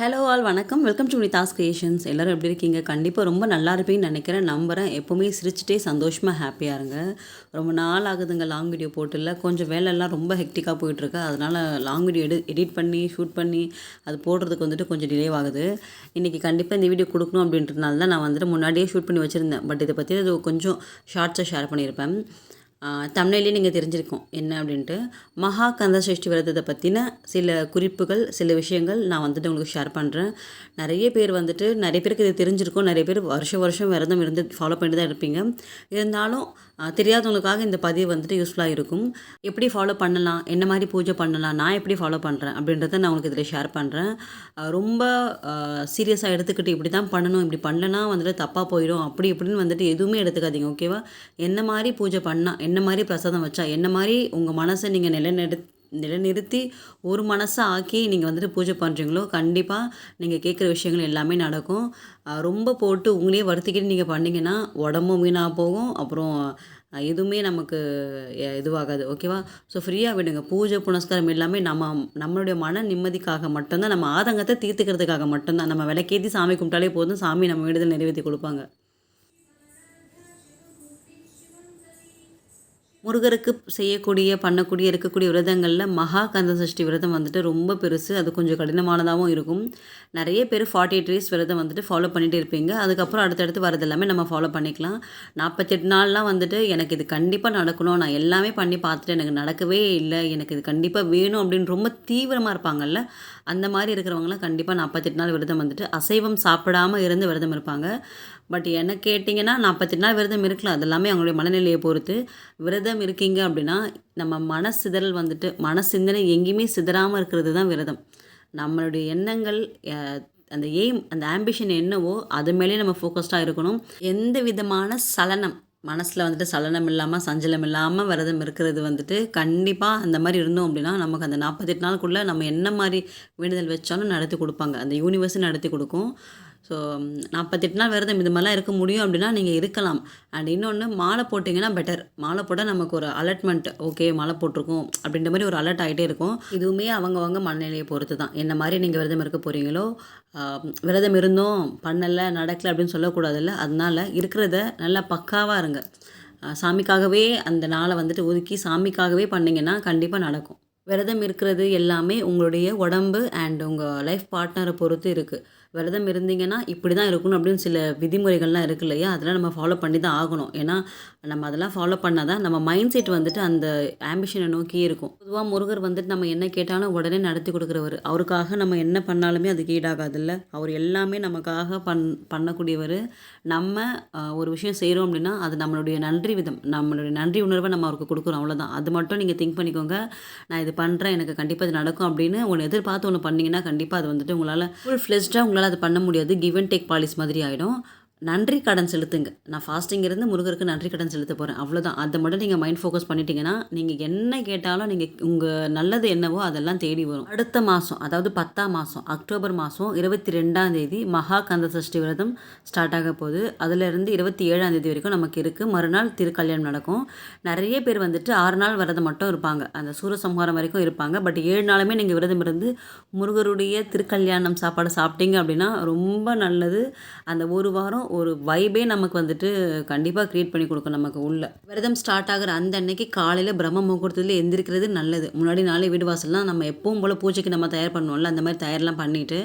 Hello all வணக்கம். Welcome to Nithas creations எல்லோரும் எப்படி இருக்கீங்க? கண்டிப்பாக ரொம்ப நல்லா இருப்பீங்கன்னு நினைக்கிறேன். நம்புகிறேன் எப்போவுமே சிரிச்சிட்டே சந்தோஷமாக ஹாப்பியாக இருங்க. ரொம்ப நாள் ஆகுதுங்க லாங் வீடியோ போட்டுல. கொஞ்சம் வேலையெல்லாம் ரொம்ப ஹெக்டிக்காக போயிட்டுருக்கு. அதனால் லாங் வீடியோ எடு எடிட் பண்ணி ஷூட் பண்ணி அது போடுறதுக்கு வந்துட்டு கொஞ்சம் டிலே ஆகுது இன்றைக்கி கண்டிப்பாக இந்த வீடியோ கொடுக்கணும் அப்படின்றதுனால தான் நான் வந்துட்டு முன்னாடியே ஷூட் பண்ணி வச்சுருந்தேன். பட் இதை பற்றி அது கொஞ்சம் ஷார்ட்ஸாக ஷேர் பண்ணியிருப்பேன். தமிழ்லேயே நீங்கள் தெரிஞ்சிருக்கோம். என்ன அப்படின்ட்டு? மகா கந்த சஷ்டி விரதத்தை பற்றின சில குறிப்புகள் சில விஷயங்கள் நான் வந்துட்டு உங்களுக்கு ஷேர் பண்ணுறேன் நிறைய பேர் வந்துட்டு நிறைய பேருக்கு இது தெரிஞ்சிருக்கும். நிறைய பேர் வருஷம் வருஷம் விரதம் இருந்து ஃபாலோ பண்ணி தான் இருப்பீங்க. இருந்தாலும் தெரியாதவங்களுக்காக இந்த பதிவு வந்துட்டு யூஸ்ஃபுல்லாக இருக்கும். எப்படி ஃபாலோ பண்ணலாம்? என்ன மாதிரி பூஜை பண்ணலாம்? நான் எப்படி ஃபாலோ பண்ணுறேன் அப்படின்றத நான் உங்களுக்கு இதில் ஷேர் பண்ணுறேன் ரொம்ப சீரியஸாக எடுத்துக்கிட்டு இப்படி தான் பண்ணணும். இப்படி பண்ணலன்னா வந்துட்டு தப்பாக போயிடும். அப்படி இப்படின்னு வந்துட்டு எதுவுமே எடுத்துக்காதீங்க ஓகேவா என்ன மாதிரி பூஜை பண்ணால் என்ன மாதிரி பிரசாதம் வச்சா என்ன மாதிரி உங்கள் மனசை நீங்கள் நிலைநெடு நிலைநிறுத்தி ஒரு மனசை ஆக்கி நீங்கள் வந்துட்டு பூஜை பண்ணுறீங்களோ கண்டிப்பாக நீங்கள் கேட்குற விஷயங்கள் எல்லாமே நடக்கும். ரொம்ப போட்டு உங்களையே வருத்திக்கிட்டு நீங்கள் பண்ணீங்கன்னா உடம்பும் வீணாக போகும். அப்புறம் எதுவுமே நமக்கு இதுவாகாது. ஓகேவா? ஸோ ஃப்ரீயாக விடுங்க. பூஜை புனஸ்காரம் எல்லாமே நம்ம நம்மளுடைய மன நிம்மதிக்காக மட்டும்தான் நம்ம ஆதங்கத்தை தீர்த்துக்கிறதுக்காக மட்டும்தான். நம்ம விளக்கேற்றி சாமி கும்பிட்டாலே போதும். சாமி நம்ம விடுதலை நிறைவேற்றி கொடுப்பாங்க. முருகருக்கு செய்யக்கூடிய பண்ணக்கூடிய இருக்கக்கூடிய விரதங்களில் மகா கந்த சஷ்டி விரதம் வந்துட்டு ரொம்ப பெருசு. அது கொஞ்சம் கடினமானதாகவும் இருக்கும். நிறைய பேர் ஃபார்ட்டி எயிட் டேஸ் விரதம் வந்துட்டு ஃபாலோ பண்ணிகிட்டு இருப்பீங்க. அதுக்கப்புறம் அடுத்தடுத்து வரது எல்லாமே நம்ம ஃபாலோ பண்ணிக்கலாம். நாற்பத்தெட்டு நாள்லாம் வந்துட்டு எனக்கு இது கண்டிப்பாக நடக்கணும். நான் எல்லாமே பண்ணி பார்த்துட்டு எனக்கு நடக்கவே இல்லை. எனக்கு இது கண்டிப்பாக வேணும் அப்படின்னு ரொம்ப தீவிரமாக இருப்பாங்கல்ல? அந்த மாதிரி இருக்கிறவங்களாம் கண்டிப்பாக நாற்பத்தெட்டு நாள் விரதம் வந்துட்டு அசைவம் சாப்பிடாம இருந்து விரதம் இருப்பாங்க. பட் என்ன கேட்டிங்கன்னா நாற்பத்தெட்டு நாள் விரதம் இருக்கலாம் அது எல்லாமே அவங்களுடைய மனநிலையை பொறுத்து. விரதம் இருக்கீங்க அப்படின்னா நம்ம மன சிதறல் வந்துட்டு மன சிந்தனை எங்கேயுமே சிதறாமல் இருக்கிறது தான் விரதம். நம்மளுடைய எண்ணங்கள் அந்த எய்ம் அந்த ஆம்பிஷன் என்னவோ அது மேலேயே நம்ம ஃபோக்கஸ்டாக இருக்கணும். எந்த விதமான சலனம் மனசில் வந்துட்டு சலனம் இல்லாமல் சஞ்சலம் இல்லாமல் விரதம் இருக்கிறது வந்துட்டு கண்டிப்பாக அந்த மாதிரி இருந்தோம் அப்படின்னா நமக்கு அந்த நாற்பத்தெட்டு நாளுக்குள்ளே நம்ம என்ன மாதிரி வேண்டுதல் வச்சாலும் நடத்தி கொடுப்பாங்க. அந்த யூனிவர்ஸும் நடத்தி கொடுக்கும். ஸோ நாற்பத்தெட்டு நாள் விரதம் இது மாதிரிலாம் இருக்க முடியும் அப்படின்னா நீங்கள் இருக்கலாம். அண்ட் இன்னொன்று மாலை போட்டிங்கன்னா பெட்டர் மாலை போட்டால் நமக்கு ஒரு அலர்ட்மெண்ட் ஓகே மாலை போட்டிருக்கோம் அப்படின்ற மாதிரி ஒரு அலர்ட் ஆகிட்டே இருக்கும். இதுவுமே அவங்கவங்க மனநிலையை பொறுத்து தான் என்ன மாதிரி நீங்கள் விரதம் இருக்க போகிறீங்களோ விரதம் இருந்தோம் பண்ணலை நடக்கலை அப்படின்னு சொல்லக்கூடாதுல்ல. அதனால் இருக்கிறத நல்லா பக்காவாக இருங்க. சாமிக்காகவே அந்த நாளை வந்துட்டு ஒதுக்கி சாமிக்காகவே பண்ணிங்கன்னா கண்டிப்பாக நடக்கும். விரதம் இருக்கிறது எல்லாமே உங்களுடைய உடம்பு அண்ட் உங்கள் லைஃப் பார்ட்னரை பொறுத்து இருக்குது விரதம் இருந்தீங்கன்னா இப்படி தான் இருக்கணும் அப்படின்னு சில விதிமுறைகள்லாம் இருக்கு இல்லையா? அதெல்லாம் நம்ம ஃபாலோ பண்ணி தான் ஆகணும். ஏன்னா நம்ம அதெல்லாம் ஃபாலோ பண்ணால் தான் நம்ம மைண்ட் செட் வந்துட்டு அந்த ஆம்பிஷனை நோக்கி இருக்கும். பொதுவாக முருகர் வந்துட்டு நம்ம என்ன கேட்டாலும் உடனே நடத்தி கொடுக்குறவர். அவருக்காக நம்ம என்ன பண்ணாலுமே அதுக்கு ஈடாகாதுல்ல. அவர் எல்லாமே நமக்காக பண் பண்ணக்கூடியவர். நம்ம ஒரு விஷயம் செய்கிறோம் அப்படின்னா அது நம்மளுடைய நன்றி விதம். நம்மளுடைய நன்றி உணர்வை நம்ம அவருக்கு கொடுக்குறோம். அவ்வளோதான் அது மட்டும் நீங்கள் திங்க் பண்ணிக்கோங்க. நான் இது பண்ணுறேன் எனக்கு கண்டிப்பாக இது நடக்கும் அப்படின்னு ஒன்று எதிர்பார்த்து ஒன்று பண்ணிங்கன்னா கண்டிப்பாக அது வந்துட்டு உங்களால் ஃபுல் ஃப்ளெஸ்டாக உங்களால் அது பண்ண முடியாது. கிவ் அண்ட் டேக் பாலிசி மாதிரி ஆகிடும் நன்றி கடன் செலுத்துங்க. நான் ஃபாஸ்டிங் இருந்து முருகருக்கு நன்றி கடன் செலுத்த போகிறேன் அவ்வளோதான் அதை மட்டும் நீங்கள் மைண்ட் ஃபோக்கஸ் பண்ணிட்டீங்கன்னா நீங்கள் என்ன கேட்டாலும் நீங்கள் உங்கள் நல்லது என்னவோ அதெல்லாம் தேடி வரும். அடுத்த மாதம் அதாவது பத்தாம் மாதம் அக்டோபர் மாதம் இருபத்தி ரெண்டாம் தேதி மகா கந்த சஷ்டி விரதம் ஸ்டார்ட் ஆக போகுது. அதுலேருந்து இருபத்தி ஏழாம் தேதி வரைக்கும் நமக்கு இருக்குது மறுநாள் திருக்கல்யாணம் நடக்கும். நிறைய பேர் வந்துட்டு ஆறு நாள் விரதம் மட்டும் இருப்பாங்க. அந்த சூரசம்ஹாரம் வரைக்கும் இருப்பாங்க. பட் ஏழு நாளுமே நீங்கள் விரதம் இருந்து முருகருடைய திருக்கல்யாணம் சாப்பாடு சாப்பிட்டீங்க அப்படின்னா ரொம்ப நல்லது. அந்த ஒரு வாரம் ஒரு வைபே நமக்கு வந்துட்டு கண்டிப்பாக க்ரியேட் பண்ணி கொடுக்கும் நமக்கு உள்ள. விரதம் ஸ்டார்ட் ஆகிற அந்த அன்னைக்கு காலையில் பிரம்ம முகூர்த்தத்தில் எந்திரிக்கிறது நல்லது. முன்னாடி நாளே வீடு வாசல்லாம் நம்ம எப்பவும் போல் பூஜைக்கு நம்ம தயார் பண்ணுவோம்ல அந்த மாதிரி தயார்லாம் பண்ணிவிட்டு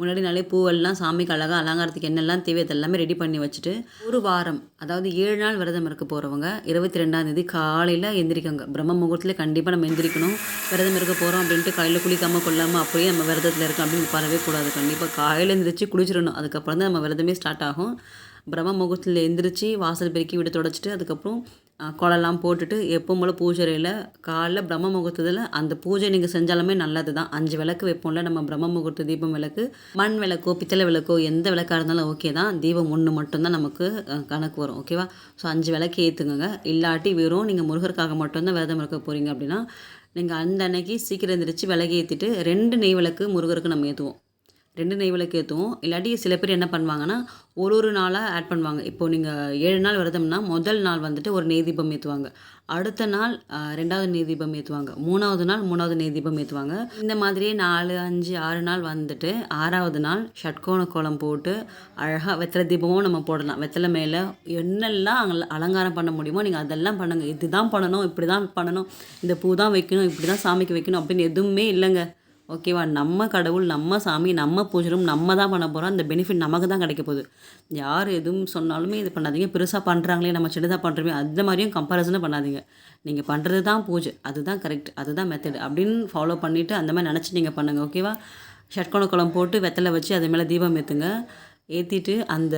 முன்னாடி நாளே பூவெல்லாம் சாமிக்கு அழகாக அலங்காரத்துக்கு என்னெல்லாம் தேவை அதெல்லாமே ரெடி பண்ணி வச்சுட்டு ஒரு வாரம் அதாவது ஏழு நாள் விரதம் இருக்க போகிறவங்க இருபத்தி ரெண்டாம் தேதி காலையில் எந்திரிக்கங்க. பிரம்ம முகூர்த்தத்தில் கண்டிப்பாக நம்ம எந்திரிக்கணும். விரதம் இருக்க போகிறோம் அப்படின்ட்டு காலையில் குளிக்காமல் கொள்ளாமல் அப்படியே நம்ம விரதத்தில் இருக்கோம் அப்படின்னு பரவே கூடாது. கண்டிப்பாக காலையில் எந்திரிச்சு குளிச்சிடணும். அதுக்கப்புறம் தான் நம்ம விரதமே ஸ்டார்ட் ஆகும். பிரம்ம முகூர்த்தத்தில் எந்திரிச்சு வாசல் பெருக்கி விட்டு தொடச்சிட்டு அதுக்கப்புறம் அஹ், போட்டுட்டு எப்பவும் போல் பூஜரையில் காலைல பிரம்ம முகூர்த்தத்தில் அந்த பூஜை நீங்கள் செஞ்சாலுமே நல்லது தான் அஞ்சு விளக்கு வைப்போம்ல நம்ம பிரம்ம முகூர்த்த தீபம் விளக்கு மண் விளக்கோ பித்தளை விளக்கோ எந்த விளக்காக இருந்தாலும் ஓகே தான். தீபம் ஒன்று மட்டும்தான் நமக்கு கணக்கு வரும் ஓகேவா ஸோ அஞ்சு விளக்கு ஏற்றுங்க இல்லாட்டி வெறும் நீங்கள் முருகருக்காக மட்டும்தான் விரதம் இருக்க போகிறீங்க அப்படின்னா நீங்கள் அந்த அன்னைக்கு சீக்கிரம் எந்திரிச்சு விளக்கு ஏற்றிட்டு ரெண்டு நெய் விளக்கு முருகருக்கு நம்ம ஏற்றுவோம் ரெண்டு நெய் விளக்கு ஏற்றுவோம் இல்லாட்டி சில பேர் என்ன பண்ணுவாங்கன்னா ஒரு ஒரு நாளாக ஆட் பண்ணுவாங்க. இப்போது நீங்கள் ஏழு நாள் விரதம்னா முதல் நாள் வந்துட்டு ஒரு நெய் தீபம் ஏற்றுவாங்க அடுத்த நாள் ரெண்டாவது நெய் தீபம் ஏற்றுவாங்க மூணாவது நாள் மூணாவது நெய் தீபம் ஏற்றுவாங்க இந்த மாதிரியே நாலு அஞ்சு ஆறு நாள் வந்துட்டு ஆறாவது நாள் ஷட்கோண கோலம் போட்டு அழகாக வெத்தலை தீபமும் நம்ம போடலாம். வெத்தலை மேலே என்னெல்லாம் அங்கே அலங்காரம் பண்ண முடியுமோ நீங்கள் அதெல்லாம் பண்ணுங்கள் இதுதான் பண்ணணும் இப்படி தான் பண்ணணும். இந்த பூ தான் வைக்கணும் இப்படி தான் சாமிக்கு வைக்கணும் அப்படின்னு எதுவுமே இல்லைங்க. ஓகேவா? நம்ம கடவுள் நம்ம சாமி நம்ம பூஜரும் நம்ம தான் பண்ண போகிறோம் அந்த பெனிஃபிட் நமக்கு தான் கிடைக்க போகுது. யார் எதுவும் சொன்னாலுமே இது பண்ணாதீங்க. பெருசாக பண்ணுறாங்களே நம்ம சின்னதாக பண்ணுறோமே அந்த மாதிரியும் கம்பேரிசனும் பண்ணாதீங்க. நீங்கள் பண்ணுறது தான் பூஜை அதுதான் கரெக்ட் அதுதான் மெத்தட் அப்படின்னு ஃபாலோ பண்ணிவிட்டு அந்த மாதிரி நினச்சி நீங்கள் பண்ணுங்கள் ஓகேவா? ஷட்கோண குளம் போட்டு வெத்தலை வச்சு அது மேலே தீபம் ஏற்றுங்க ஏற்றிட்டு அந்த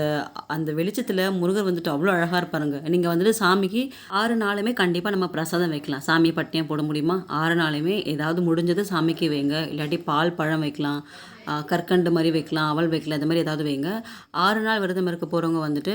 அந்த வெளிச்சத்தில் முருகர் வந்துட்டு அவ்வளோ அழகாக இருப்பாருங்க. நீங்கள் வந்துட்டு சாமிக்கு ஆறு நாளுமே கண்டிப்பாக நம்ம பிரசாதம் வைக்கலாம். சாமி பட்டியம் போட முடியுமா? ஆறு நாளுமே ஏதாவது முடிஞ்சது சாமிக்கு வைங்க. இல்லாட்டி பால் பழம் வைக்கலாம். கற்கண்டு மாதிரி வைக்கலாம் அவல் வைக்கலாம் இந்த மாதிரி ஏதாவது வைங்க. ஆறு நாள் விரதம் இருக்க போகிறவங்க வந்துட்டு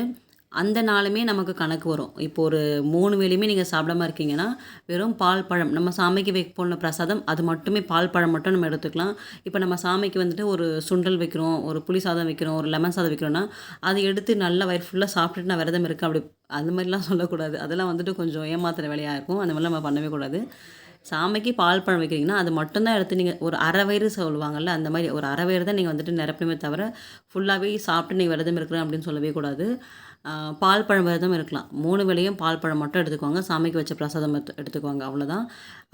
அந்த நாளுமே நமக்கு கணக்கு வரும். இப்போ ஒரு மூணு வேலையுமே நீங்கள் சாப்பிடாம இருக்கீங்கன்னா வெறும் பால் பழம் நம்ம சாமிக்கு வைப்போன பிரசாதம் அது மட்டுமே பால் பழம் மட்டும் நம்ம எடுத்துக்கலாம். இப்போ நம்ம சாமிக்கு வந்துட்டு ஒரு சுண்டல் வைக்கிறோம் ஒரு புளி சாதம் வைக்கிறோம் ஒரு லெமன் சாதம் வைக்கிறோம்னா அதை எடுத்து நல்லா வயிறு ஃபுல்லாக சாப்பிட்டுட்டு நான் விரதம் இருக்கேன். அப்படி அந்த மாதிரிலாம் சொல்லக்கூடாது. அதெல்லாம் வந்துட்டு கொஞ்சம் ஏமாத்துகிற வேலையாக இருக்கும். அந்த மாதிரிலாம் நம்ம பண்ணவே கூடாது. சாமிக்கு பால் பழம் வைக்கிறீங்கன்னா அது மட்டும்தான் எடுத்து நீங்கள் ஒரு அரை வயிறு சொல்லுவாங்கள்ல அந்த மாதிரி ஒரு அரை வயிறு தான் நீங்கள் வந்துட்டு நிரப்பணுமே தவிர ஃபுல்லாகவே சாப்பிட்டு நீங்கள் விரதம் இருக்கிறேன் அப்படின்னு சொல்லவே கூடாது. பால் பழம் விரதம் இருக்கலாம். மூணு வேளையும் பால் பழம் மட்டும் எடுத்துக்குவாங்க. சாமிக்கு வச்ச பிரசாதம் எடுத்து- எடுத்துக்குவாங்க. அவ்வளோதான்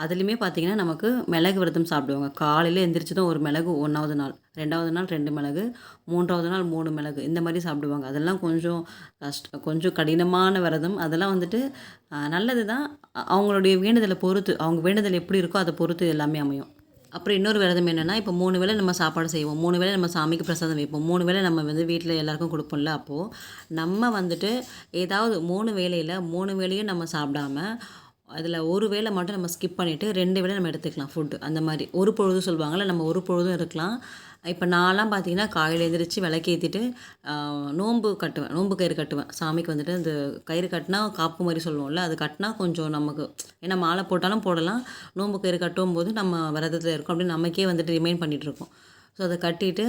அதுலேயுமே பார்த்தீங்கன்னா நமக்கு மிளகு விரதம் சாப்பிடுவாங்க. காலையில் எந்திரிச்சதும் ஒரு மிளகு ஒன்றாவது நாள் ரெண்டாவது நாள் ரெண்டு மிளகு மூன்றாவது நாள் மூணு மிளகு இந்த மாதிரி சாப்பிடுவாங்க. அதெல்லாம் கொஞ்சம் கஷ்ட கொஞ்சம் கடினமான விரதம். அதெல்லாம் வந்துட்டு நல்லது தான் அவங்களுடைய வேண்டுதலை பொறுத்து அவங்க வேண்டுதல் எப்படி இருக்கோ அதை பொறுத்து எல்லாமே அமையும். அப்புறம் இன்னொரு விரதம் என்னென்னா இப்போ மூணு வேளை நம்ம சாப்பாடு செய்வோம். மூணு வேளை நம்ம சாமிக்கு பிரசாதம் வைப்போம். மூணு வேளை நம்ம வந்து வீட்டில் எல்லாருக்கும் கொடுப்போம்ல அப்போது நம்ம வந்துட்டு ஏதாவது மூணு வேளையில் மூணு வேளையும் நம்ம சாப்பிடாம அதில் ஒரு வேளை மட்டும் நம்ம ஸ்கிப் பண்ணிவிட்டு ரெண்டு வேளை நம்ம எடுத்துக்கலாம் ஃபுட்டு அந்த மாதிரி ஒரு பொழுது சொல்லுவாங்கள்ல நம்ம ஒரு பொழுதும் இருக்கலாம். இப்போ நான்லாம் பார்த்தீங்கன்னா காலையில் எழுந்திரிச்சு விளக்கேற்றிட்டு நோன்பு கட்டுவேன். நோன்பு கயிறு கட்டுவேன். சாமிக்கு வந்துட்டு அந்த கயிறு கட்டினா காப்பு மாதிரி சொல்லுவோம்ல அது கட்டினா கொஞ்சம் நமக்கு ஏன்னா மாலை போட்டாலும் போடலாம். நோன்பு கயிறு கட்டும் போது நம்ம விரதத்தில் இருக்கோம் அப்படின்னு நமக்கே வந்துட்டு ரிமைண்ட் பண்ணிகிட்ருக்கோம் ஸோ அதை கட்டிட்டு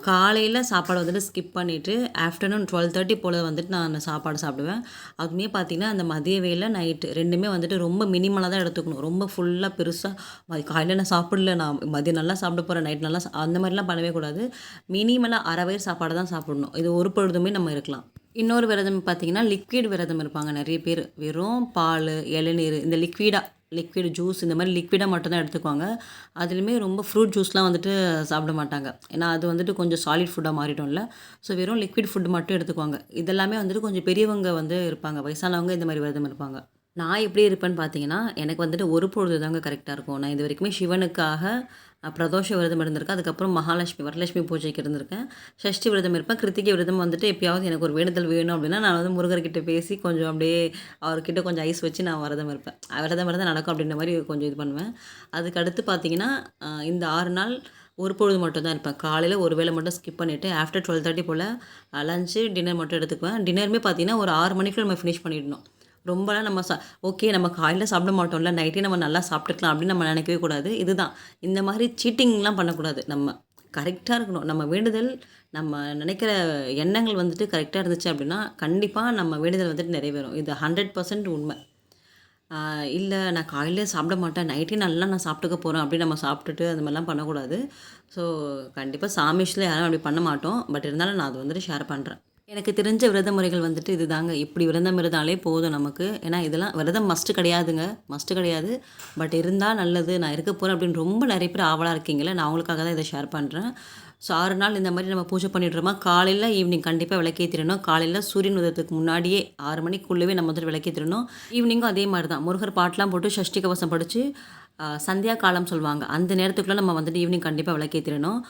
காலையில் சாப்பாடு வந்துட்டு ஸ்கிப் பண்ணிவிட்டு ஆஃப்டர்நூன் டுவெல் தேர்ட்டி போல் வந்துட்டு நான் சாப்பாடு சாப்பிடுவேன். அதுவுமே பார்த்தீங்கன்னா அந்த மதிய வேலை நைட்டு ரெண்டுமே வந்துட்டு ரொம்ப மினிமலாக தான் எடுத்துக்கணும். ரொம்ப ஃபுல்லாக பெருசாக காலையில் நான் சாப்பிடல நான் மதியம் நல்லா சாப்பிட போகிறேன் நைட் நல்லா சா- அந்த மாதிரிலாம் பண்ணவே கூடாது. மினிமலாக அரை வயிறு சாப்பாடு தான் சாப்பிடணும். இது ஒரு பொழுதுமே நம்ம இருக்கலாம். இன்னொரு விரதம் பார்த்தீங்கன்னா லிக்விட் விரதம் இருப்பாங்க நிறைய பேர். வெறும் பால் இளநீர் இந்த லிக்விடாக லிக்விட் ஜூஸ் இந்த மாதிரி லிக்விடாக மட்டும்தான் எடுத்துக்குவாங்க. அதுலேயுமே ரொம்ப ஃப்ரூட் ஜூஸ்லாம் வந்துட்டு சாப்பிட மாட்டாங்க. ஏன்னா அது வந்துட்டு கொஞ்சம் சாலிட் ஃபுட்டாக மாறிடும்ல. ஸோ வெறும் லிக்விட் ஃபுட் மட்டும் எடுத்துக்குவாங்க. இதெல்லாமே வந்துட்டு கொஞ்சம் பெரியவங்க வந்து இருப்பாங்க. வயசானவங்க இந்த மாதிரி விரதம் இருப்பாங்க. நான் எப்படி இருப்பேன்னு பார்த்தீங்கன்னா எனக்கு வந்துட்டு ஒரு பொழுது தாங்க கரெக்டாக இருக்கும். நான் இது வரைக்குமே சிவனுக்காக பிரதோஷ விரதம் இருந்திருக்கேன். அதுக்கப்புறம் மகாலட்சுமி வரலட்சுமி பூஜைக்கு இருந்திருக்கேன். ஷஷ்டி விரதம் இருப்பேன். கிருத்திகை விரதம் வந்துட்டு எப்பயாவது எனக்கு ஒரு வேண்டுதல் வேணும் அப்படின்னா நான் வந்து முருகர்கிட்ட பேசி கொஞ்சம் அப்படியே அவர்கிட்ட கொஞ்சம் ஐஸ் வச்சு நான் விரதம் இருப்பேன். விரதம் விரதம் நடக்கும் அப்படின்ற மாதிரி கொஞ்சம் இது பண்ணுவேன். அதுக்கு அடுத்து பார்த்தீங்கன்னா இந்த ஆறு நாள் ஒரு பொழுது மட்டும் தான் இருப்பேன். காலையில் ஒரு வேளை மட்டும் ஸ்கிப் பண்ணிவிட்டு ஆஃப்டர் டுவெல் தேர்ட்டி போல் லஞ்சு டின்னர் மட்டும் எடுத்துக்குவேன். டின்னருமே பார்த்தீங்கன்னா ஒரு ஆறு மணிக்குள்ள நம்ம ஃபினிஷ் பண்ணிடணும். ரொம்பலாம் நம்ம சா ஓகே நம்ம காலையில் சாப்பிட மாட்டோம்ல நைட்டே நம்ம நல்லா சாப்பிட்டுக்கலாம் அப்படின்னு நம்ம நினைக்கவே கூடாது. இதுதான். இந்த மாதிரி சீட்டிங்லாம் பண்ணக்கூடாது. நம்ம கரெக்டாக இருக்கணும். நம்ம வேண்டுதல் நம்ம நினைக்கிற எண்ணங்கள் வந்துட்டு கரெக்டாக இருந்துச்சு அப்படின்னா கண்டிப்பாக நம்ம வேண்டுதல் வந்துட்டு நிறைவேறும். இது ஹண்ட்ரட் பர்சன்ட் உண்மை. இல்லை நான் காலையிலே சாப்பிட மாட்டேன் நைட்டே நல்லா நான் சாப்பிட்டுக்க போகிறேன் அப்படி நம்ம சாப்பிட்டுட்டு அந்த மாதிரிலாம் பண்ணக்கூடாது. ஸோ கண்டிப்பாக சாமிஷில் யாரும் அப்படி பண்ண மாட்டோம். பட் இருந்தாலும் நான் அது வந்துட்டு ஷேர் பண்ணுறேன் எனக்கு தெரிஞ்ச விரத முறைகள் வந்துட்டு இதுதாங்க. இப்படி விரதம் இருந்தாலே போதும் நமக்கு. ஏன்னா இதெல்லாம் விரதம் மஸ்ட்டு கிடையாதுங்க. மஸ்ட்டு கிடையாது. பட் இருந்தால் நல்லது. நான் இருக்க போகிறேன் அப்படின்னு ரொம்ப நிறைய பேர் ஆவலாக இருக்கீங்களே நான் அவங்களுக்காக தான் இதை ஷேர் பண்ணுறேன் ஸோ ஆறு நாள் இந்த மாதிரி நம்ம பூஜை பண்ணிடுறோமா காலையில் ஈவினிங் கண்டிப்பாக விளக்கேற்றிடணும் காலையில் சூரியன் உதயத்துக்கு முன்னாடியே ஆறு மணிக்குள்ளவே நம்ம வந்துட்டு விளக்கேற்றிடணும் ஈவினிங்கும் அதே மாதிரி தான். முருகர் பாட்டெலாம் போட்டு சஷ்டி கவசம் படித்து சந்தியா காலம் சொல்லுவாங்க. அந்த நேரத்துக்குள்ளே நம்ம வந்துட்டு ஈவினிங் கண்டிப்பாக விளக்கேற்றிடணும்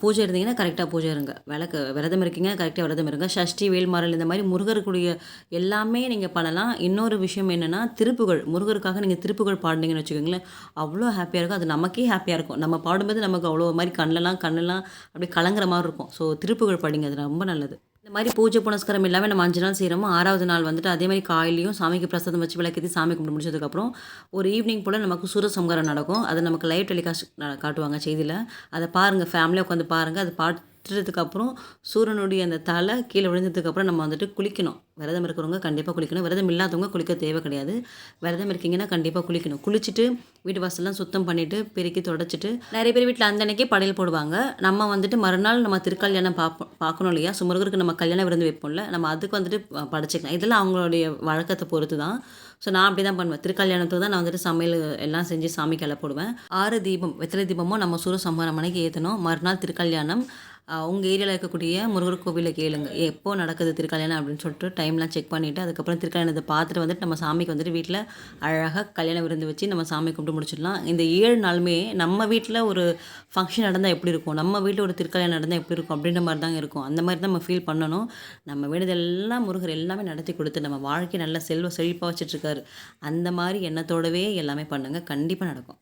பூஜை இருந்தீங்கன்னா கரெக்டாக பூஜை இருங்க. விளக்கு விரதம் இருக்கீங்க கரெக்டாக விரதம் இருங்க. ஷஷ்டி வேல்மாரல் இந்த மாதிரி முருகருக்குரிய எல்லாமே நீங்கள் பண்ணலாம். இன்னொரு விஷயம் என்னென்னா திருப்புகழ் முருகருக்காக நீங்கள் திருப்புகள் பாடினீங்கன்னு வச்சுக்கோங்களேன் அவ்வளோ ஹாப்பியாக இருக்கும். அது நமக்கே ஹாப்பியாக இருக்கும். நம்ம பாடும்போது நமக்கு அவ்வளோ மாதிரி கண்ணெல்லாம் கண்ணெல்லாம் அப்படியே கலங்குற மாதிரி இருக்கும். ஸோ திருப்புகழ் பாடிங்க. அது ரொம்ப நல்லது. இந்த மாதிரி பூஜை புனஸ்காரம் இல்லாமல் நம்ம அஞ்சு நாள் செய்கிறோமோ ஆறாவது நாள் வந்துட்டு அதே மாதிரி காயிலையும் சாமிக்கு பிரசாதம் வச்சு விளக்கேற்றி சாமி கும்பிட்டு முடிச்சதுக்கப்புறம் ஒரு ஈவினிங் போல் நமக்கு சூரசம்காரம் நடக்கும். அதை நமக்கு லைவ் டெலிகாஸ்ட் காட்டுவாங்க செய்தியில். அதை பாருங்கள் ஃபேமிலியாக உட்காந்து பாருங்கள் அது பார்த்துட்டதுக்கப்புறம் சூரியனுடைய அந்த தலை கீழே விழுந்ததுக்கப்புறம் நம்ம வந்துட்டு குளிக்கணும். விரதம் இருக்கிறவங்க கண்டிப்பாக குளிக்கணும். விரதம் இல்லாதவங்க குளிக்க தேவை கிடையாது. விரதம் இருக்கீங்கன்னா கண்டிப்பாக குளிக்கணும். குளிச்சுட்டு வீட்டு வாசல்லாம் சுத்தம் பண்ணிவிட்டு பெருக்கி தொடச்சிட்டு. நிறைய பேர் வீட்டில் அந்த அன்னைக்கே படையல் போடுவாங்க. நம்ம வந்துட்டு மறுநாள் நம்ம திருக்கல்யாணம் பார்ப்போம் பார்க்கணும் இல்லையா? சுமருகருக்கு நம்ம கல்யாணம் விருந்து வைப்போம்ல. நம்ம அதுக்கு வந்துட்டு ப- படைச்சிக்கலாம். இதெல்லாம் அவங்களுடைய வழக்கத்தை பொறுத்து தான் ஸோ நான் அப்படி தான் பண்ணுவேன். திருக்கல்யாணத்துக்கு தான் நான் வந்துட்டு சமையல் எல்லாம் செஞ்சு சாமிக்கு எல்லாம் போடுவேன் ஆறு தீபம் வெத்தலை தீபமும் நம்ம சூரிய சம்ஹாரம் மணிக்கு ஏற்றணும் மறுநாள் திருக்கல்யாணம். உங்கள் ஏரியாவில் இருக்கக்கூடிய முருகர் கோவிலில் கேளுங்க. எப்போ நடக்குது திருக்கல்யாணம் அப்படின்னு சொல்லிட்டு டைம்லாம் செக் பண்ணிவிட்டு அதுக்கப்புறம் திருக்கல்யாணத்தை பார்த்துட்டு வந்துட்டு நம்ம சாமிக்கு வந்துட்டு வீட்டில் அழகாக கல்யாணம் விருந்து வச்சு நம்ம சாமி கும்பிட்டு முடிச்சிடலாம். இந்த ஏழு நாளுமே நம்ம வீட்டில் ஒரு ஃபங்க்ஷன் நடந்தால் எப்படி இருக்கும்? நம்ம வீட்டில் ஒரு திருக்கல்யாணம் நடந்தால் எப்படி இருக்கும்? அப்படின்ற மாதிரி தாங்க இருக்கும். அந்த மாதிரி தான் நம்ம ஃபீல் பண்ணணும். நம்ம வேண்டியதெல்லாம் முருகர் எல்லாமே நடத்தி கொடுத்து நம்ம வாழ்க்கையை நல்ல செல்வ செழிப்பாக வச்சிட்ருக்காரு அந்த மாதிரி எண்ணத்தோடவே எல்லாமே பண்ணுங்கள் கண்டிப்பாக நடக்கும்.